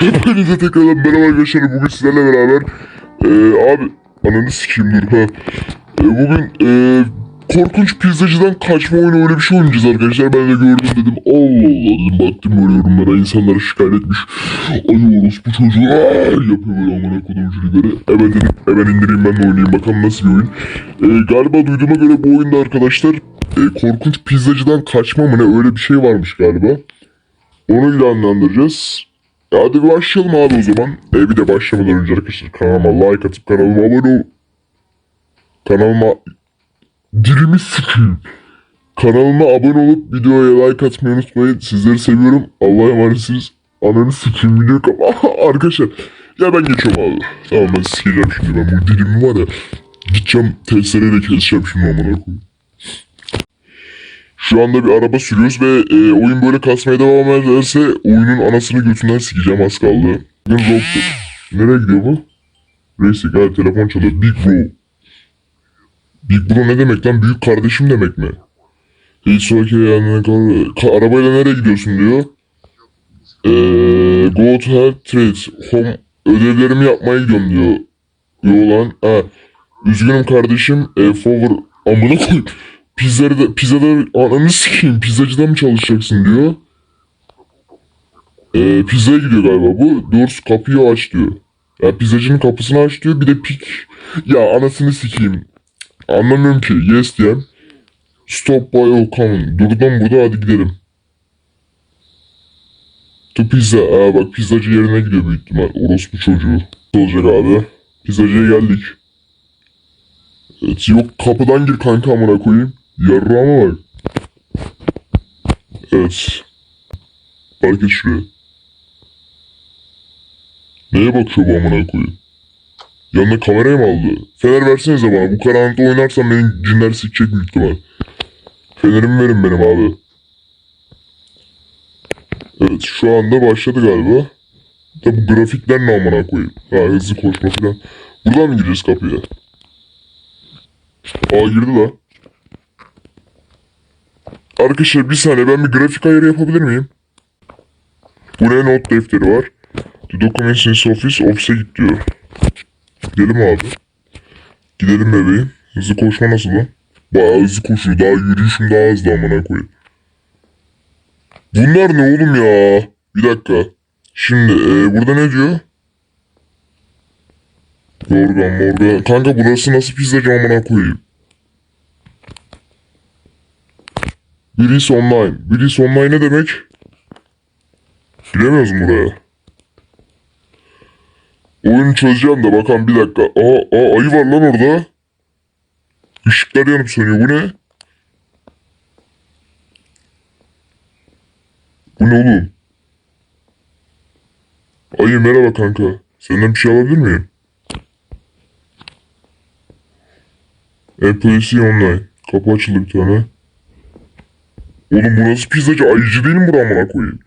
Hepinize tekrardan merhaba arkadaşlar. Bugün sizlerle beraber eee abi ananı sikeyim dur ha. Eee, bugün eee korkunç pizzacıdan kaçma oyunu öyle bir şey oynayacağız arkadaşlar. Ben de gördüm dedim Allah Allah dedim baktım böyle yorumlara insanlara şikayet etmiş. Ay orospu çocuğu aa, yapıyor böyle amına kodum çocukları. Hemen dedim hemen indireyim ben de oynayayım bakalım nasıl bir oyun. Eee, galiba duyduğuma göre bu oyunda arkadaşlar eee, korkunç pizzacıdan kaçma mı ne öyle bir şey varmış galiba. Onu ilanlandıracağız. E hadi başlayalım abi o zaman. E bir de başlamadan önce arkadaşlar kanalıma like atıp kanalıma abone ol. Kanalıma dilimi sikeyim. Kanalıma abone olup videoya like atmayı unutmayın. Sizleri seviyorum. Allah'a emanetsiniz. Ananı sikeyim video kap. arkadaşlar ya ben geçiyorum abi. Tamam ben sikeceğim şimdi ben bu dilimi var ya. Gideceğim testereyle keseceğim şimdi amına koyayım. Şu anda bir araba sürüyoruz ve e, oyun böyle kasmaya devam ederse oyunun anasını götünden sikeceğim az kaldı. Bugün. Nereye gidiyor bu? Racing ha telefon çalıyor. Big Bro. Big Bro ne demek lan? Büyük kardeşim demek mi? Hiç sonraki yanına kal. Ka- arabayla nereye gidiyorsun diyor. Eee go to help trade. Home ödevlerimi yapmaya gidiyorum diyor. Yo lan. Ha. Üzgünüm kardeşim. E, forward amına koy. Pizzada, da, pizzada ananı sikeyim. Pizzacıda mı çalışacaksın diyor. E, pizzaya gidiyor galiba bu. Doors kapıyı aç diyor. Ya pizzacının kapısını aç diyor. Bir de pik. Ya anasını sikeyim. Anlamıyorum ki. Yes diyem. Stop by all coming. Durdum burada hadi gidelim. To pizza. Aa bak pizzacı yerine gidiyor büyük ihtimal. Orospu çocuğu. Olacak abi. Pizzacıya geldik. Evet, yok kapıdan gir kanka amına koyayım. Yarrağıma bak. Evet. Park et şuraya. Neye bakıyor bu amına koyayım? Yanına kamerayı mı aldı? Fener versenize bana. Bu karanlıkta oynarsam benim cinler sikecek büyük ihtimal. Fenerimi verin benim abi. Evet şu anda başladı galiba. Da bu grafikler ne amına koyayım? Ha hızlı koşma falan. Buradan mı gireceğiz kapıya? Aa girdi la. Arkadaşlar bir saniye ben bir grafik ayarı yapabilir miyim? Buraya not defteri var. The documents in office, ofise git diyor. Gidelim abi. Gidelim bebeğim. Hızlı koşma nasıl lan? Bayağı hızlı koşuyor. Daha yürüyüşüm daha hızlı amına koyayım. Bunlar ne oğlum ya? Bir dakika. Şimdi e, burada ne diyor? Morgan Morgan. Kanka burası nasıl pizzacı amına koyayım? Birisi online. Birisi online ne demek? Mu buraya? Oyunu çözeceğim de bakalım bir dakika. Aa, aa ayı var lan orada. Işıklar yanıp sönüyor. Bu ne? Bu ne oğlum? Ayı merhaba kanka. Senden bir şey alabilir miyim? NPC online. Kapı açıldı bir tane. Oğlum burası pizzacı. Ayıcı değil mi bura amına koyayım?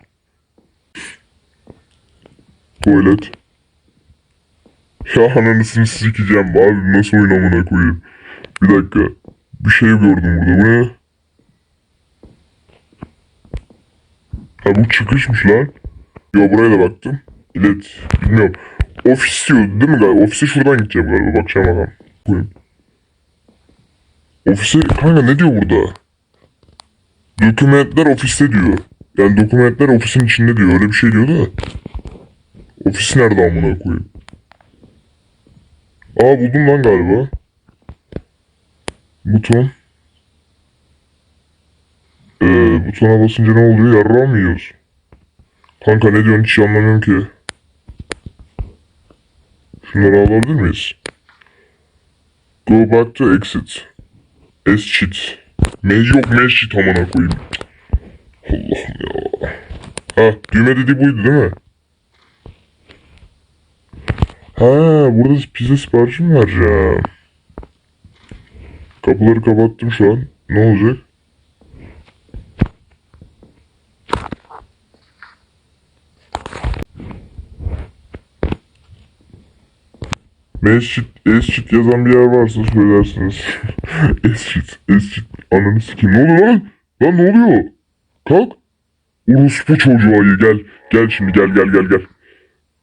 Tuvalet. Ya ananısını sikeceğim abi nasıl oyun amına koyayım. Bir dakika. Bir şey gördüm burada. Bu ne? Ha bu çıkışmış lan. Yo buraya da baktım. İlet. Bilmiyorum. Ofis diyor değil mi galiba? Ofise şuradan gideceğim galiba. Bakacağım bakalım. Koyayım. Ofise kanka ne diyor burada? Dokümentler ofiste diyor. Yani dokümentler ofisin içinde diyor. Öyle bir şey diyor da. Ofis nerede amına koyayım? Aa buldum lan galiba. Buton. Ee, butona basınca ne oluyor? Yarrağı mı yiyoruz? Kanka ne diyorsun hiç anlamıyorum ki. Şunları alabilir miyiz? Go back to exit. Eschit. Me yok meşit amına koyayım. Allah'ım ya. Ha düğme dediği buydu değil mi? Ha burada pizza siparişi mi vereceğim? Kapıları kapattım şu an. Ne olacak? Mescit, Escit yazan bir yer varsa söylersiniz. Escit, Escit. Ananı sikeyim. Ne oluyor lan? Lan ne oluyor? Kalk. Orospu çocuğu ayı gel. Gel şimdi gel gel gel gel.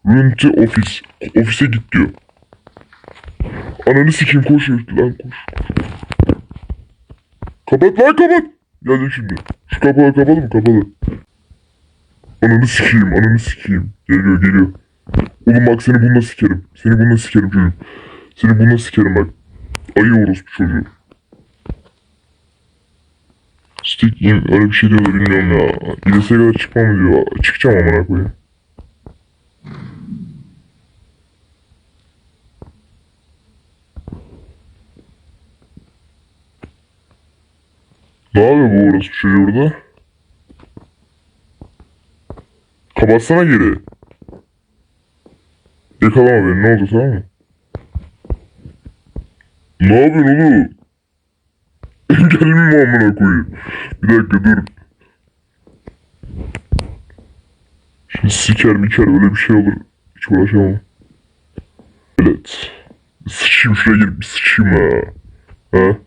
Rünti ofis. Ofise git diyor. Ananı sikeyim koş lan koş. Kapat lan kapat. Geldim şimdi. Şu kapağı kapalı mı kapalı. Ananı sikeyim ananı sikeyim. Geliyor geliyor. Oğlum bak seni bununla sikerim. Seni bununla sikerim çocuğum. Seni bununla sikerim bak. Ayı orospu çocuğu. Stick in öyle bir şey diyor da bilmiyorum ya. İlesiye kadar çıkmam diyor. Çıkacağım amına koyayım. Ne yapıyor bu orospu çocuğu burada? Kapatsana geri. Yakalama beni ne oldu tamam mı? Ne yapıyorsun oğlum? Engelli mi amına koyayım? Bir dakika dur. Şimdi siker miker öyle bir şey olur. Hiç uğraşamam. Evet. Sıçayım şuraya girip bir sıçayım ha. Ha?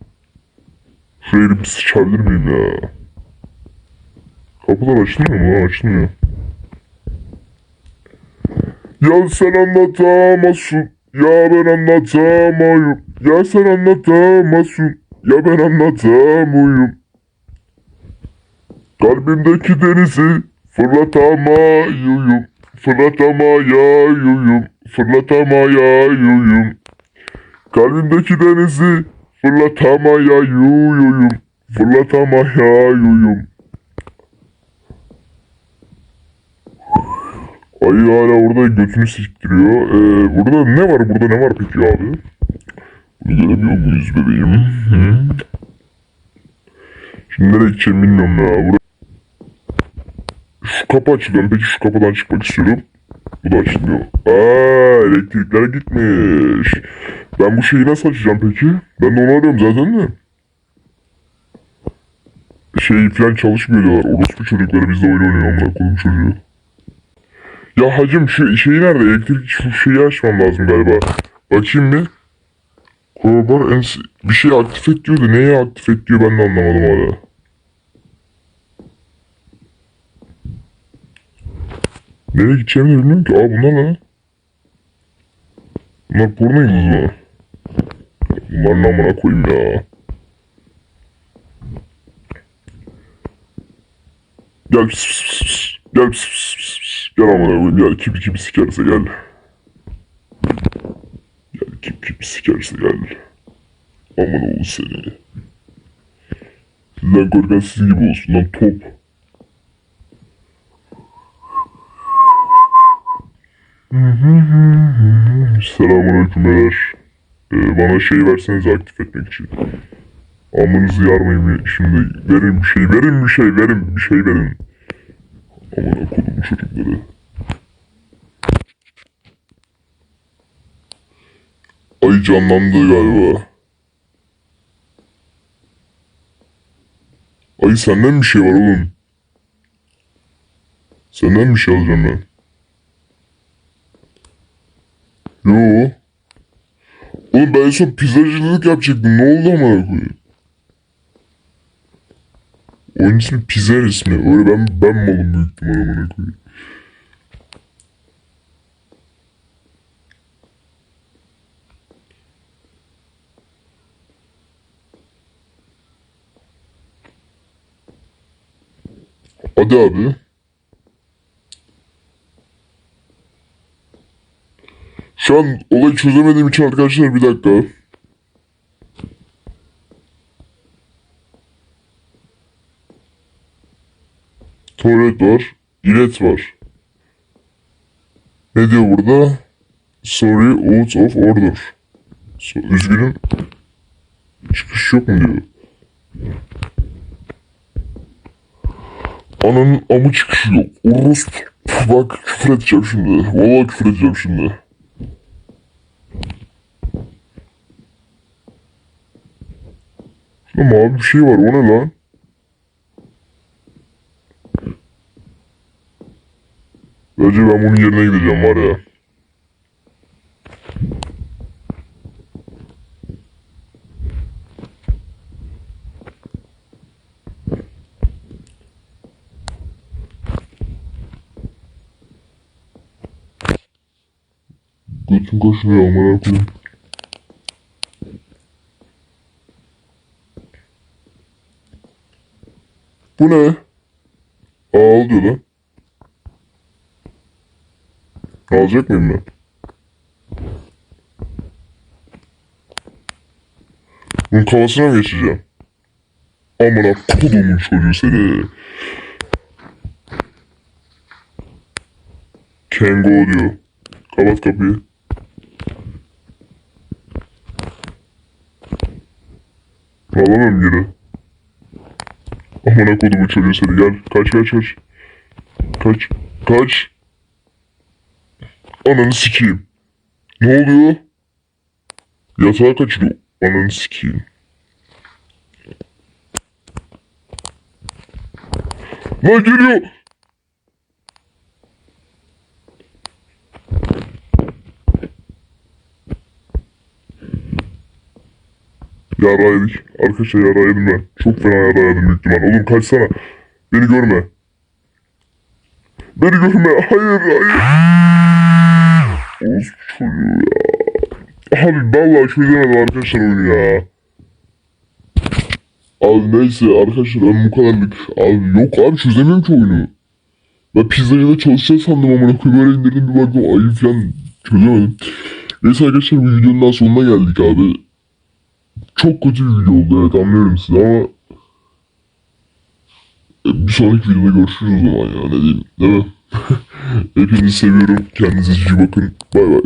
Girip bir sıçabilir miyim ya? Kapılar açılmıyor mu? Açılmıyor. Ya sen anlatamazsın. Ya ben anlatamıyorum. Ya sen anlatamazsın. Ya ben anlatamıyorum. Kalbimdeki denizi fırlatamayıyorum. Fırlatamayıyorum. Fırlatamayıyorum. Kalbimdeki denizi fırlatamayıyorum. Fırlatamayıyorum. Ayı hala orada götünü siktiriyor. Ee, burada ne var? Burada ne var peki abi? Bunu göremiyor muyuz bebeğim? Hı? Şimdi nereye gideceğim bilmiyorum ya. Burada... Şu kapı açılıyor. Peki şu kapıdan çıkmak istiyorum. Açılmıyor. Aa elektrikler gitmiş. Ben bu şeyi nasıl açacağım peki? Ben de onu arıyorum zaten de. Şey falan çalışmıyor diyorlar. Orospu çocukları bizde oyun oynuyor amına koyayım çocuğu. Ya hacım şu şey nerede? Elektrik şu şeyi açmam lazım galiba. Bakayım bir. Crowbar bir şey aktif et diyor da neye aktif et diyor ben de anlamadım hala. Nereye gideceğimi de bilmiyorum ki. Aa bunlar ne? Bunlar porno yıldızı mı? Bunlar ne amına koyayım ya. Gel pis pis pis pis. Gel pis pis pis pis. Gel amına koyayım gel. Kim kim sikerse gel. Gel kim kim sikerse gel. Aman oğlu seni. Sizden korkan sizin gibi olsun lan top. Selamünaleyküm beyler. Ee, bana şey verseniz aktif etmek için. Amınızı yarmayın bir- şimdi. Verin bir şey, verin bir şey, verin bir şey verin. Amına kodum çocukları. Ay canlandı galiba. Ay senden bir şey var oğlum. Senden bir şey alacağım ben. Yo. Oğlum ben en son pizzacılık yapacaktım. Ne oldu amına koyayım? Oyun ismi Pizzer ismi. Öyle ben, ben malım büyük ihtimal amına koyayım. Hadi abi. Şu an olayı çözemediğim için arkadaşlar bir dakika. Tuvalet var. İlet var. Ne diyor burada? Sorry out of order. So, üzgünüm. Çıkış yok mu diyor. Ananın amı çıkışı yok. Orospu. Bak küfür edeceğim şimdi. Vallahi küfür edeceğim şimdi. Lan mavi bir şey var. O ne lan? Bence ben bunun yerine gideceğim var ya. Götüm koşmuyor amına koyayım. Bu ne? Aa oluyor lan. Alacak mıyım ben? Bunun kafasına mı geçeceğim? Amına kodumun çocuğu seni. Kengo diyor. Kapat kapıyı. Alamam geri. Amına kodumun çocuğu seni gel. Kaç kaç kaç. Kaç. Kaç. Ananı sikeyim. Ne oluyor? Yatağa kaçırıyor. Ananı sikeyim. Lan geliyor. Yara yedik. Arkadaşlar yara yedim ben. Çok fena yara yedim büyük ihtimal. Oğlum kaçsana. Beni görme. Beni görme. Hayır hayır. Of çocuğu ya. Abi vallahi çözemedim arkadaşlar oyunu ya. Abi neyse arkadaşlar ben bu kadarlık. Abi yok abi çözemiyorum ki oyunu. Ben pizzacıda çalışacağız sandım koyayım böyle indirdim bir baktım ayı falan çözemedim. Neyse arkadaşlar bu videonun daha sonuna geldik abi. Çok kötü bir video oldu evet anlıyorum sizi ama e, bir sonraki videoda görüşürüz o zaman ya ne diyeyim değil mi? Hepinizi seviyorum. Kendinize iyi bakın. Bay bay.